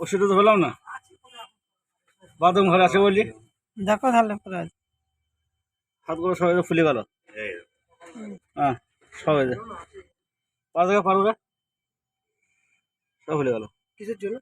ওষুধ তো হলাম না। বাথরুম ঘরে আছে বলি? দেখো তাহলে হাত হাতগুলো সবাই ফুলে গেল। হ্যাঁ সবাই পা থেকে পারবে সব ফুলে গেল। কিসের জন্য?